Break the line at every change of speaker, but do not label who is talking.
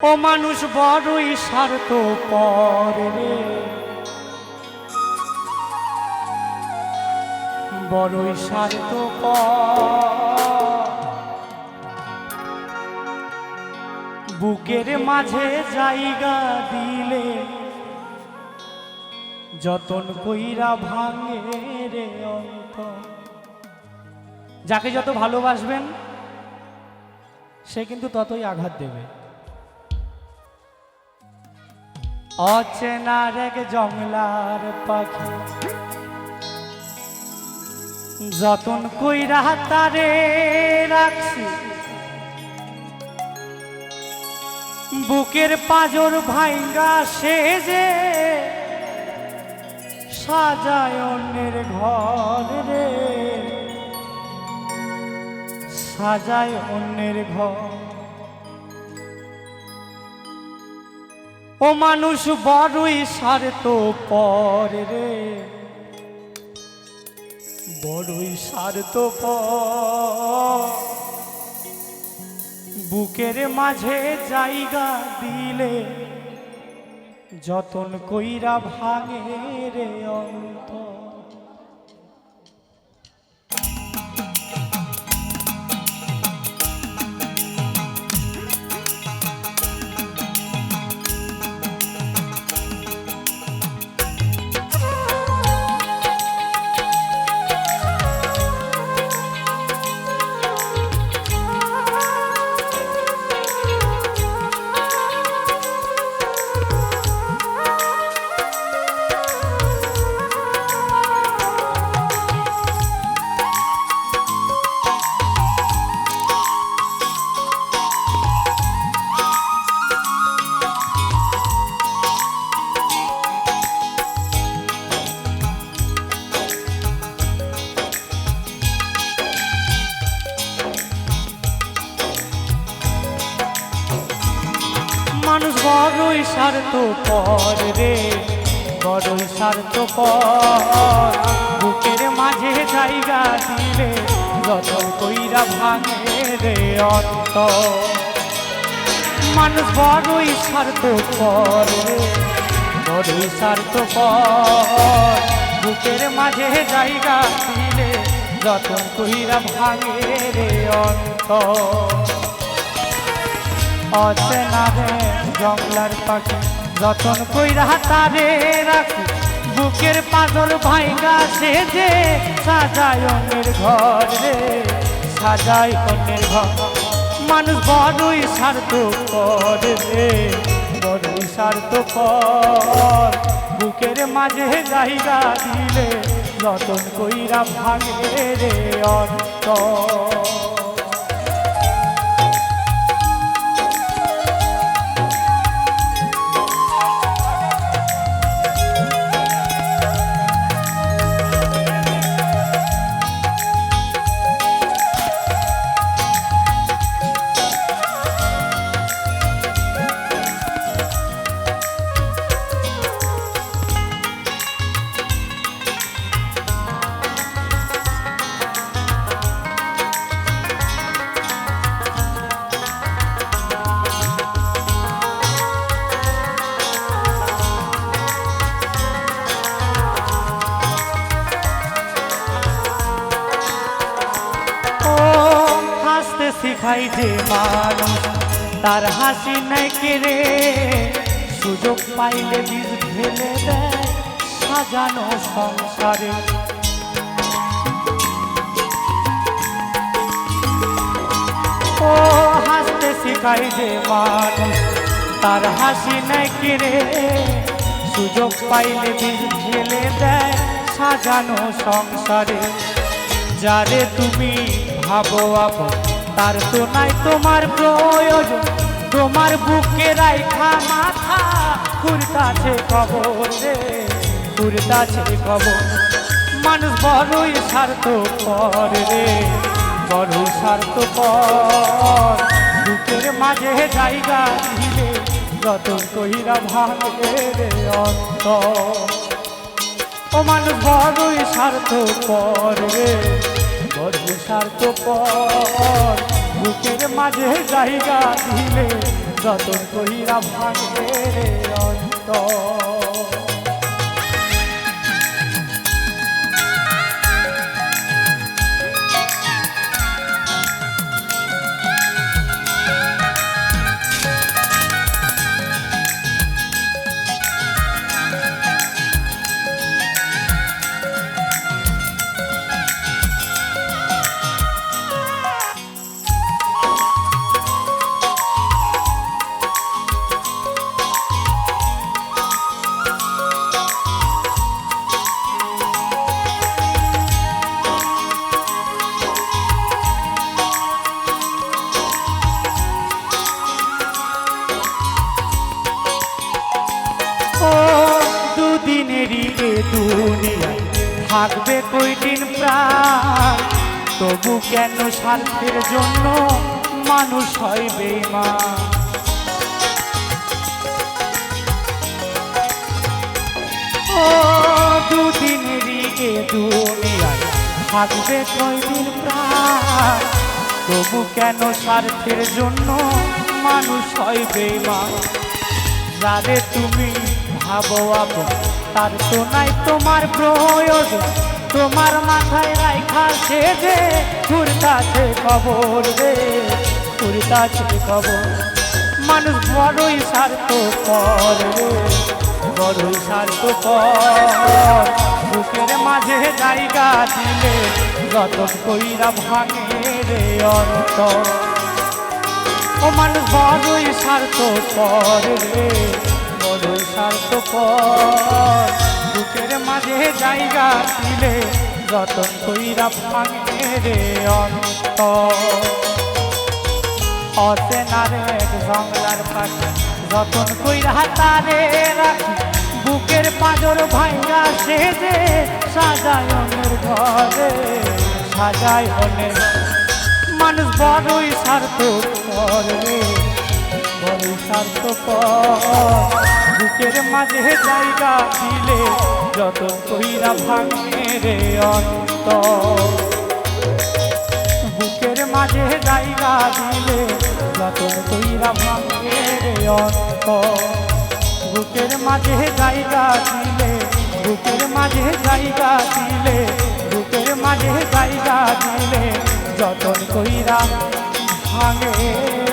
ও মানুষ বড়ই স্বার্থ রে। বড়ই স্বার্থ বুকের মাঝে জায়গা দিলে যতন কইরা ভাঙে রে অন্ত যাকে যত ভালোবাসবেন, সে কিন্তু ততই আঘাত দেবে। অচেনার এক জংলার পাখি। যতন কইরা তারে রাখছি। বুকের পাজর ভাইঙ্গা সে যে সাজায় অন্যের ঘর রে। সাজায় অন্যের ঘর। ও মানুষ বড়ই সারে তো পরে রে। বড়ই সার তো বুকের মাঝে জায়গা দিলে যতন কইরা ভাঙে রে অন্ত মানুষ বড়ই স্বার্থ পর রে। বড়ই স্বার্থ পর বুকের মাঝে জায়গা দিলে যতন কইরা ভাঙে রে অন্ত। মানুষ বড়ই স্বার্থ পর রে বড়ই স্বার্থ পর বুকের মাঝে জায়গা দিলে যতন কইরা ভাঙে রে অন্ত। অচেনা জঙ্গলার পাখি, যতন কইরা তারে রাখি। বুকের পাগল ভাইগা সে যে সাজায় অন্যের ঘর রে, সাজায় অন্যের ঘর। মানুষ বড়ই স্বার্থ কর রে, বড়ই স্বার্থ কর বুকের মাঝে জায়গা দিলে যতন কইরা ভাঙে রে অন্তর। শিখাই যে মানুষ, তার হাসি নাই কেড়ে সুযোগ পাইলে বীজ ঢেলে দেয় সাজানো সংসারে। ও হাসতে শিখাই যে মানুষ, তার হাসি নাই কেড়ে সুযোগ পাইলে বীজ ঢেলে দেয় সাজানো সংসারে। যারে তুমি ভাবো আপন তার তো নাই তোমার প্রয়োজন, তোমার বুকে রাইখা মাথা, কুরতাছে খবর রে, কুরতাছে খবর মানুষ বড়ই স্বার্থ পর রে, বড়ই স্বার্থ পর বুকের মাঝে জায়গা দিলে যত কইরা ভাঙে রে অন্তর। ও মানুষ বড়ই স্বার্থ পর রে বড় পর বুকের মাঝে জায়গা দিলে যত কহিরা ভাঙে অন্তর। দুনিয়ায়। থাকবে কয়দিন প্রাণ, তবু কেন স্বার্থের জন্য মানুষ হয় বেইমান ও দুদিনেরই এ দুনিয়ায়, থাকবে কয়দিন প্রাণ, তবু কেন স্বার্থের জন্য মানুষ হয় বেইমান যারে তুমি ভাবো আপন তার তো নাই তোমার প্রয়োজন তোমার মাথায় রাইখা সে যে ঘুরতাছে কবর রে ঘুরতাছে কবর। মানুষ বড়ই স্বার্থ কর রে, বড়ই স্বার্থ কর বুকের মাঝে জায়গা দিলে যতন কইরা ভাঙে রে অন্তর। ও মানুষ বড়ই স্বার্থ পর রে, বড়ই স্বার্থ বুকের মাঝে জায়গা দিলে যতন কইরা ভাঙে রে অন্ত অচেনারে এক জঙ্গলার পাশে যতন কইরা তারে রাখি। বুকের পাঁজর ভাঙ্গা সে যে সাজায়নের ঘরে সাজায়নের মানুষ বড়ই স্বার্থ করে বড়ই স্বার্থ বুকের মাঝে জায়গা দিলে যত কইরা ভাঙে রে অন্ত বুকের মাঝে জায়গা দিলে যত কইরা ভাঙে রে অন্ত বুকের মাঝে জায়গা দিলে, বুকের মাঝে জায়গা দিলে, বুকের মাঝে জায়গা দিলে যতন কইরা ভাঙে